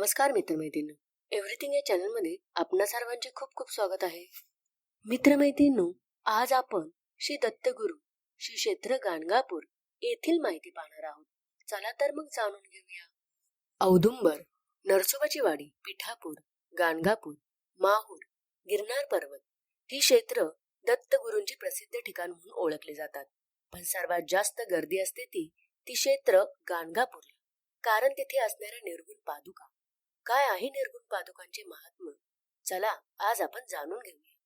नमस्कार मित्रमैत्रिणी एव्हरीथिंग या चॅनलमध्ये आपणा सर्वांचे खूप खूप स्वागत आहे. मित्रमैत्रिणींनो आज आपण श्री दत्तगुरु श्री क्षेत्र गाणगापूर येथील माहिती पाहणार आहोत. चला तर मग जाणून घेऊया. औदुंबर नरसोबाची वाडी पिठापूर गाणगापूर माहूर गिरनार पर्वत ही क्षेत्र दत्तगुरूंची प्रसिद्ध ठिकाण म्हणून ओळखले जातात. पण सर्वात जास्त गर्दी असते ती ती क्षेत्र गाणगापूरला. कारण तिथे असणाऱ्या निर्गुण पादुका काय आहे निर्गुण पादुकांचे महात्म? चला आज आपण जाणून घेऊया.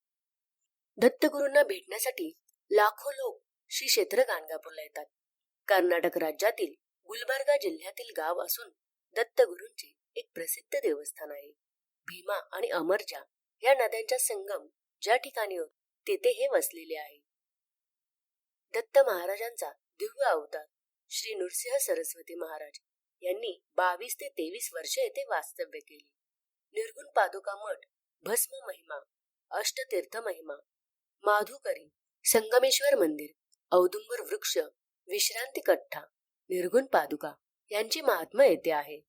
दत्तगुरूंना भेटण्यासाठी लाखो लोक श्री क्षेत्र गाणगापूरला येतात. कर्नाटक राज्यातील गुलबर्गा जिल्ह्यातील गाव असून दत्तगुरूंचे एक प्रसिद्ध देवस्थान आहे. भीमा आणि अमरजा या नद्यांचा संगम ज्या ठिकाणी तेथे हे वसलेले आहे. दत्त महाराजांचा दिव्य अवतार श्री नृसिंह सरस्वती महाराज यांनी बावीस ते तेवीस वर्ष येथे वास्तव्य केले. निर्गुण पादुका मठ भस्म महिमा अष्टतीर्थ महिमा माधुकरी संगमेश्वर मंदिर औदुंबर वृक्ष विश्रांती कठ्ठा निर्गुण पादुका यांची महात्मा येथे आहे.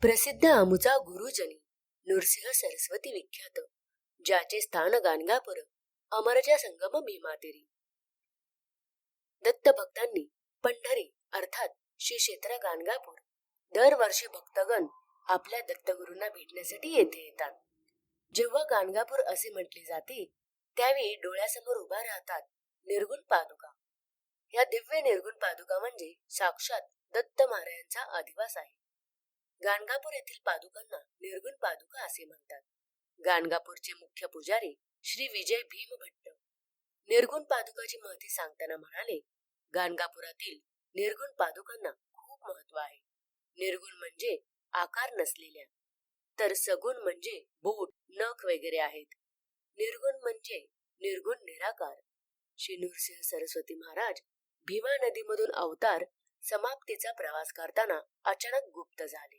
प्रसिद्ध आमुचा गुरुजनी नृसिंह सरस्वती विख्यात ज्याचे स्थान गाणगापूर अमरजा संगम भीमातेरी. दत्त भक्तांनी पंढरी अर्थात श्री क्षेत्र गाणगापूर दरवर्षी भक्तगण आपल्या दत्तगुरूंना भेटण्यासाठी येथे येतात. जेव्हा गाणगापूर असे म्हटले जाते त्यावेळी डोळ्यासमोर उभा राहतात निर्गुण पादुका. या दिव्य निर्गुण पादुका म्हणजे साक्षात दत्त महाराजांचा अधिवास आहे. गाणगापूर येथील पादुकांना निर्गुण पादुका असे म्हणतात. गाणगापूरचे मुख्य पुजारी श्री विजय भीम भट्ट निर्गुण पादुकाची महती सांगताना म्हणाले गाणगापुरातील निर्गुण पादुकांना खूप महत्त्व आहे. निर्गुण म्हणजे आकार नसलेल्या तर सगुण म्हणजे बोट नख वगैरे आहेत. निर्गुण म्हणजे निर्गुण निराकार. श्री नृसिंह सरस्वती महाराज भीमा नदीमधून अवतार समाप्तीचा प्रवास करताना अचानक गुप्त झाले.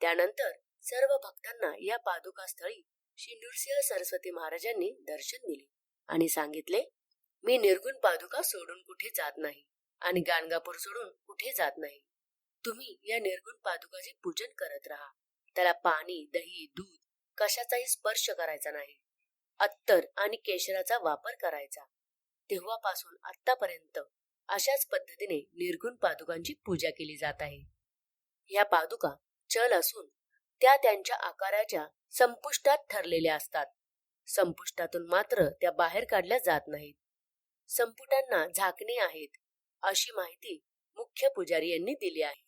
त्यानंतर सर्व भक्तांना या पादुका स्थळी श्री नृसिंह सरस्वती महाराजांनी दर्शन दिले आणि सांगितले मी निर्गुण पादुका सोडून कुठे जात नाही आणि गाणगापूर सोडून कुठे जात नाही. तुम्ही या निर्गुण पादुकाचे पूजन करत राहा. त्याला पाणी दही दूध कशाचाही स्पर्श करायचा नाही. अत्तर आणि केशराचा वापर करायचा. तेव्हापासून आतापर्यंत अशाच पद्धतीने निर्गुण पादुकांची पूजा केली जात आहे. या पादुका चल असून त्या त्यांच्या आकाराच्या संपुष्टात ठरलेल्या असतात. संपुष्टातून मात्र त्या बाहेर काढल्या जात नाहीत. संपुटांना झाकणे आहेत अशी माहिती मुख्य पुजारी यांनी दिली आहे.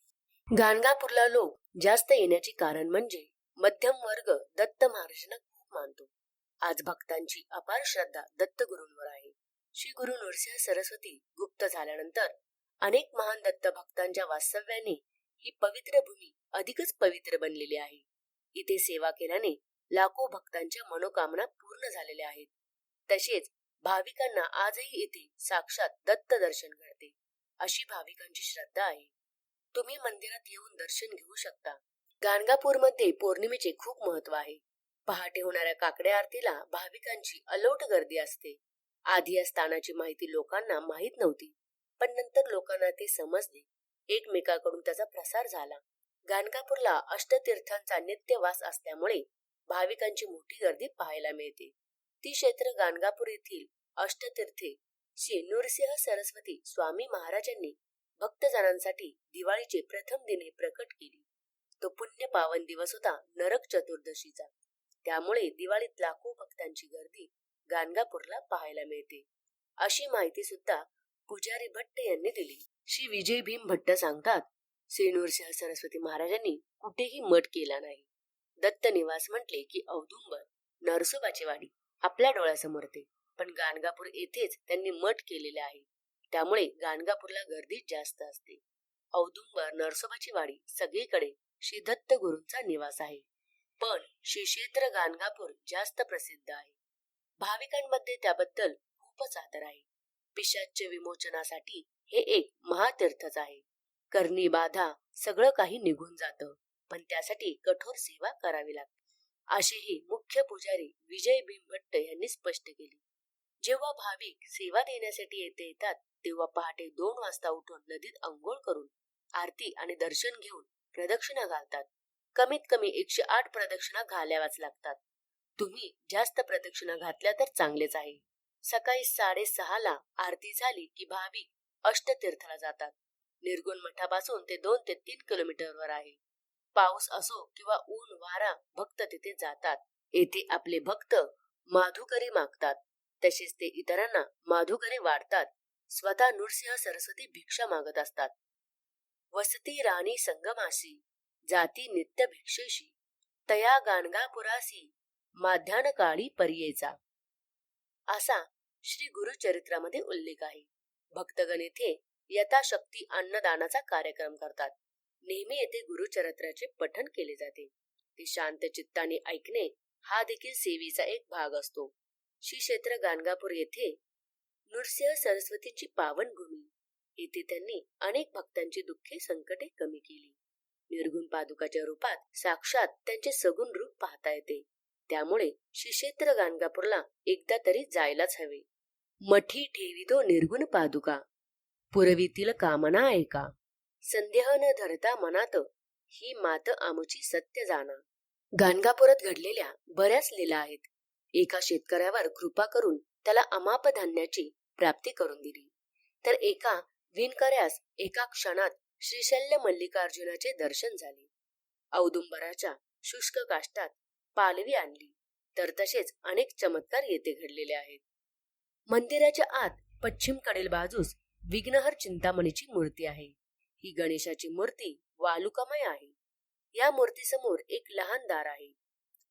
गाणगापूरला लोक जास्त येण्याचे कारण म्हणजे मध्यम वर्ग दत्त महाराजांना खूप मानतो. आज भक्तांची अपार श्रद्धा दत्त गुरूंवर आहे. श्री गुरु नृसिंह सरस्वती गुप्त झाल्यानंतर अनेक महान दत्त भक्तांच्या वास्तव्याने ही पवित्र भूमी अधिकच पवित्र बनलेली आहे. इथे सेवा केल्याने लाखो भक्तांच्या मनोकामना पूर्ण झालेल्या आहेत. तसेच भाविकांना आजही येथे साक्षात दत्त दर्शन घडते. अशी भाविकांची श्रद्धा आहे. तुम्ही मंदिरात येऊन दर्शन घेऊ शकता. गाणगापूरमध्ये पौर्णिमेचे खूप महत्त्व आहे. पहाटे होणाऱ्या काकड्या आरतीला भाविकांची अलोट गर्दी असते. आधी या स्थानाची माहिती लोकांना माहीत नव्हती पण नंतर लोकांना ते समजले. एकमेकाकडून त्याचा प्रसार झाला. गाणगापूरला अष्टतीर्थांचा नित्यवास असल्यामुळे भाविकांची मोठी गर्दी पाहायला मिळते. ती क्षेत्र गाणगापूर येथील अष्टतीर्थे श्री नृसिंह सरस्वती स्वामी महाराजांनी भक्तजनांसाठी दिवाळीचे प्रथम दिने प्रकट केली. तो पुण्य पावन दिवस होता नरक चतुर्दशीचा. त्यामुळे दिवाळीत लाखो भक्तांची गर्दी गाणगापूरला पाहायला मिळते. अशी माहिती सुद्धा पुजारी भट्ट यांनी दिली. श्री विजय भीम भट्ट सांगतात श्री नृसिंह सरस्वती महाराजांनी कुठेही मठ केला नाही. दत्त निवास म्हटले की औदुंबर नरसोबाची वाडी आपल्या डोळ्यासमोर ते. पण गाणगापूर येथेच त्यांनी मठ केलेले आहे. त्यामुळे गाणगापूरला गर्दी जास्त असते. औदुंबर नरसोबाची वाडी सगळीकडे श्री दत्त गुरूंचा निवास आहे. पण श्री क्षेत्र गाणगापूर जास्त प्रसिद्ध आहे. भाविकांमध्ये त्याबद्दल खूपच आदर आहे. पिशाच्य विमोचनासाठी हे एक महातीर्थच आहे. करणी बाधा सगळं काही निघून जातं. पण त्यासाठी कठोर सेवा करावी लागते. अशीही मुख्य पुजारी विजय भीम भट्ट यांनी स्पष्ट केले. जेव्हा भाविक सेवा देण्यासाठी येथे येतात तेव्हा पहाटे दोन वाजता उठून नदीत अंघोळ करून आरती आणि दर्शन घेऊन प्रदक्षिणा घालतात. कमीत कमी एकशे आठ प्रदक्षिणा घालाव्याच लागतात. तुम्ही जास्त प्रदक्षिणा घातल्या तर चांगलेच आहे. सकाळी साडेसहाला आरती झाली की भाविक अष्टतीर्थला जातात. निर्गुण मठापासून ते दोन ते तीन किलोमीटरवर आहे. पाऊस असो किंवा ऊन वारा भक्त तिथे जातात. येथे आपले भक्त माधुकरी मागतात. तसेच ते इतरांना माधुकरी वाढतात. स्वतः नृसिंह सरस्वती भिक्षा मागत असतात. वसती राणी संगमासी जाती नित्य भिक्षेशी तया गाणगापुरासी माध्यान काळी पर्येचा. असा श्री गुरुचरित्रामध्ये उल्लेख आहे. भक्तगण येथे यथाशक्ती अन्नदानाचा कार्यक्रम करतात. नेहमी येथे गुरुचरित्राचे पठण केले जाते. ते शांत चित्ताने ऐकणे हा देखील सेवेचा एक भाग असतो. श्री क्षेत्र गाणगापूर येथे नृसिंह सरस्वतीची पावनभूमी. येथे त्यांनी अनेक भक्तांची दुःखे संकटे कमी केली. निर्गुण पादुकाच्या रूपात साक्षात त्यांचे सगुण रूप पाहता येते. त्यामुळे श्रीक्षेत्र गाणगापूरला एकदा तरी जायलाच हवे. मठी ठेवितो निर्गुण पादुका. पुरवीतील कामना ऐका. संदेह न धरता मनात ही मात आमची सत्य जाणा. गाणगापुरात घडलेल्या बऱ्याच लीला आहेत. एका शेतकऱ्यावर कृपा करून त्याला अमाप धान्याची प्राप्ती करून दिली. तर एका विणकऱ्यास एका क्षणात श्रीशल्य मल्लिकार्जुनाचे दर्शन झाले. औदुंबराच्या शुष्क काष्टात पालवी आणली. तर तसेच अनेक चमत्कार येथे घडलेले आहेत. मंदिराच्या आत पश्चिमकडील बाजूस विघ्नहर चिंतामणीची मूर्ती आहे. ही गणेशाची मूर्ती वालुकामय आहे. या मूर्तीसमोर एक लहान दार आहे.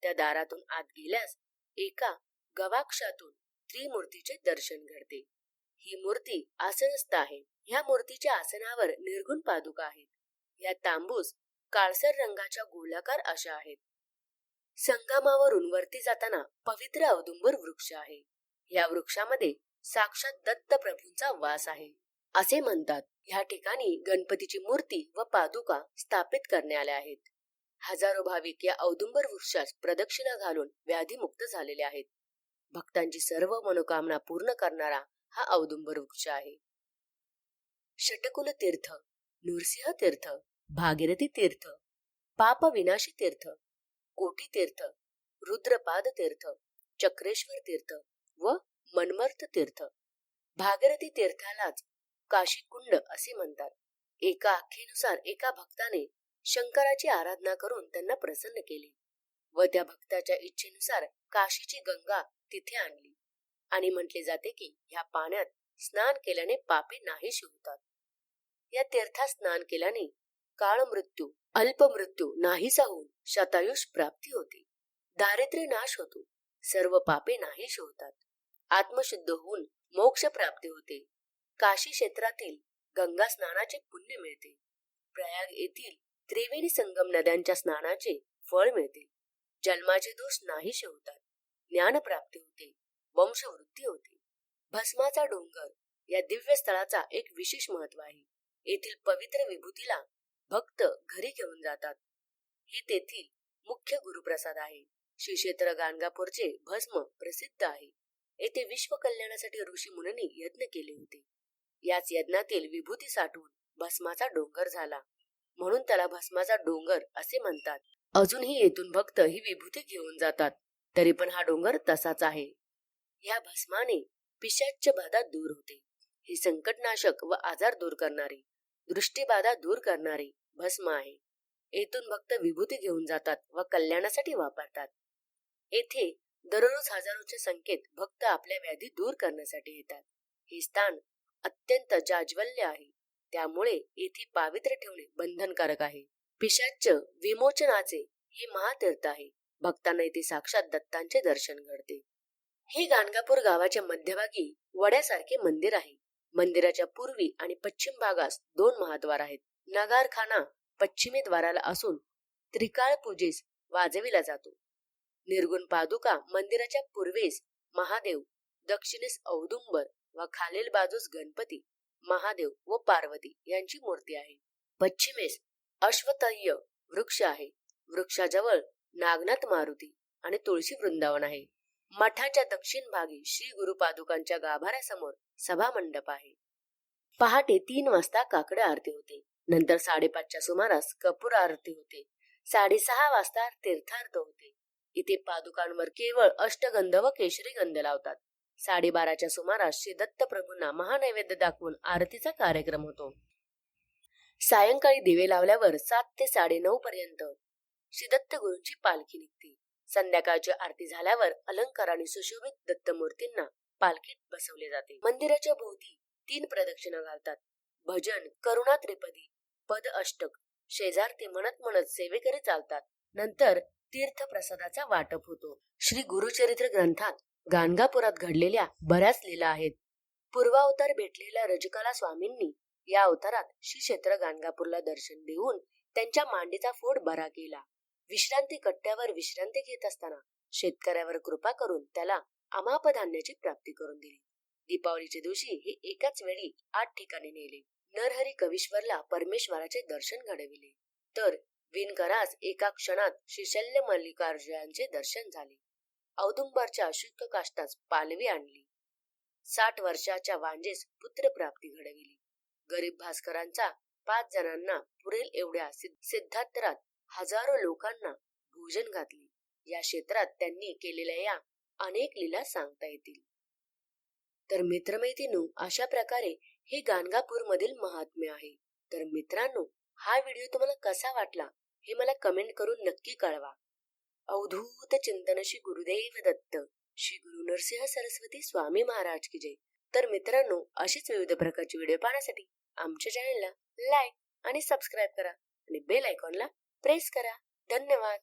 त्या दारातून आत गेल्यास एका गवाक्षातून त्रिमूर्तीचे दर्शन घडते. ही मूर्ती आसनस्थ आहे. ह्या मूर्तीच्या आसनावर निर्गुण पादुका आहेत. या तांबूस काळसर रंगाच्या गोलाकार अशा आहेत. संगमावरून वरती जाताना पवित्र औदुंबर वृक्ष आहे. या वृक्षामध्ये साक्षात दत्त प्रभूंचा वास आहे. असे म्हणतात. ह्या ठिकाणी गणपतीची मूर्ती व पादुका स्थापित करण्यात आल्या आहेत. हजारो भाविक या औदुंबर वृक्षास प्रदक्षिणा घालून व्याधीमुक्त झालेले आहेत. भक्तांची सर्व मनोकामना पूर्ण करणारा हा औदुंबर वृक्ष आहे. षटकुल तीर्थ नृसिंह तीर्थ भागीरथी तीर्थ पाप विनाशी तीर्थ कोटी तीर्थ रुद्रपाद तीर्थ चक्रेश्वर तीर्थ व मनमर्थ तीर्थ. भागीरथी तीर्थालाच काशी कुंड असे म्हणतात. एका आख्येनुसार एका भक्ताने शंकराची आराधना करून त्यांना प्रसन्न केले व त्या भक्ताच्या इच्छेनुसार काशीची गंगा तिथे आणली. आणि म्हटले जाते की ह्या पाण्यात स्नान केल्याने पापे नाहीशी होतात. या तीर्थात स्नान केल्याने काळ मृत्यू अल्प मृत्यू नाहीसा होऊन शतायुष प्राप्ती होते. दारिद्र्य नाश होतो. सर्व पापे नाहीशी होतात. आत्मशुद्ध होऊन मोक्ष प्राप्ती होते. काशी क्षेत्रातील गंगा स्नानाचे पुण्य मिळते. प्रयाग येथील त्रिवेणी संगम नद्यांच्या स्नानाचे फळ मिळते. जन्माचे दोष नाहीशे होतात. ज्ञान प्राप्ती होते. वंशवृद्धी होते. भस्माचा डोंगर या दिव्य स्थळाचा एक विशेष महत्त्व आहे. येथील पवित्र विभूतीला भक्त घरी घेऊन जातात. हे तेथील मुख्य गुरुप्रसाद आहे. श्री क्षेत्र गाणगापूरचे भस्म प्रसिद्ध आहे. येथे विश्व कल्याणासाठी ऋषी मुनींनी यज्ञ केले होते. याच यज्ञातील विभूती साठवून भस्माचा डोंगर झाला. म्हणून त्याला भस्माचा डोंगर असे म्हणतात. अजूनही येथून भक्त ही विभूती घेऊन जातात. तरी पण हा डोंगर तसाच आहे. या भस्माने पिशाच्य बाधा दूर होते. ही संकटनाशक व आजार दूर करणारे दृष्टीबाधा दूर करणारे भस्म आहे. येथून भक्त विभूती घेऊन जातात व कल्याणासाठी वापरतात. येथे दररोज हजारोचे संकेत भक्त आपल्या व्याधी दूर करण्यासाठी येतात. हे स्थान अत्यंत जाज्वल्य आहे. त्यामुळे येथे पावित्र्य ठेवणे बंधनकारक आहे. पिशाच विमोचनाचे हे महातीर्थ आहे. भक्तांना येथे साक्षात दत्तांचे दर्शन घडते. हे गाणगापूर गावाच्या मध्यभागी वड्यासारखे मंदिर आहे. मंदिराच्या पूर्वी आणि पश्चिम भागास दोन महाद्वार आहेत. नगारखाना पश्चिमे द्वाराला असून त्रिकाळ पूजेस वाजविला जातो. निर्गुण पादुका मंदिराच्या पूर्वेस महादेव दक्षिणेस औदुंबर व खालील बाजूस गणपती महादेव व पार्वती यांची मूर्ती आहे. पश्चिमेस अश्वतय्य वृक्ष आहे. वृक्षाजवळ नागनाथ मारुती आणि तुळशी वृंदावन आहे. मठाच्या दक्षिण भागी श्री गुरुपादुकांच्या गाभाऱ्यासमोर सभा मंडप आहे. पहाटे तीन वाजता काकड आरती होते. नंतर साडेपाचच्या सुमारास कपूर आरती होते. साडेसहा वाजता तीर्थार्थ होते. इथे पादुकांवर केवळ अष्टगंध व केशरी गंध लावतात. साडेबाराच्या सुमारास श्री दत्तप्रभूंना महानैवेद्य दाखवून आरतीचा कार्यक्रम होतो. सायंकाळी दिवे लावल्यावर सात ते साडेनऊ पर्यंत श्री दत्त गुरूंची पालखी निघते. संध्याकाळची आरती झाल्यावर अलंकार आणि सुशोभित दत्तमूर्तींना पालखीत बसवले जाते. मंदिराच्या भोवती तीन प्रदक्षिणा घालतात. भजन करुणा त्रिपदी पद अष्टक शेजार ते म्हणत म्हणत सेवेकरी चालतात. नंतर तीर्थ प्रसादाचा वाटप होतो. श्री गुरुचरित्र ग्रंथात गाणगापुरात घडलेल्या बऱ्याच लीला आहेत. पूर्वावतार भेटलेल्या रजकाला स्वामींनी या अवतारात श्री क्षेत्र गाणगापूरला दर्शन देऊन त्यांच्या मांडीचा फोड बरा केला. विश्रांती कट्ट्यावर विश्रांती घेत असताना शेतकऱ्यावर कृपा करून त्याला अमाप धान्याची प्राप्ती करून दिली. दीपावलीच्या दिवशी हे एकाच वेळी आठ ठिकाणी नेले. नरहरी कविश्वरला परमेश्वराचे दर्शन घडविले. तर विणकरास एका क्षणात श्रीशल्य मल्लिकार्जुनांचे दर्शन झाले. औदुंबरच्या शुद्ध काष्टास पालवी आणली. साठ वर्षाच्या वांजेस पुत्रप्राप्ती घडविली. गरीब भास्करांचा पाच जणांना पुरेल एवढ्या सिद्धांतरात हजारो लोकांना भोजन घातले. या क्षेत्रात त्यांनी केलेल्या या अनेक लीला सांगता येतील. तर मित्रमैत्रिणू अशा प्रकारे हे गाणगापूर मधील महात्म्य आहे. तर मित्रांनो हा व्हिडिओ तुम्हाला कसा वाटला हे मला कमेंट करून नक्की कळवा. अवधूत चिंतन श्री गुरुदेव दत्त श्री गुरु नरसिंह सरस्वती स्वामी महाराज की जय. तर मित्रांनो अशीच विविध प्रकारचे व्हिडिओ पाहण्यासाठी आमच्या चॅनलला लाईक आणि सबस्क्राईब करा आणि बेल आयकॉनला प्रेस करा. धन्यवाद.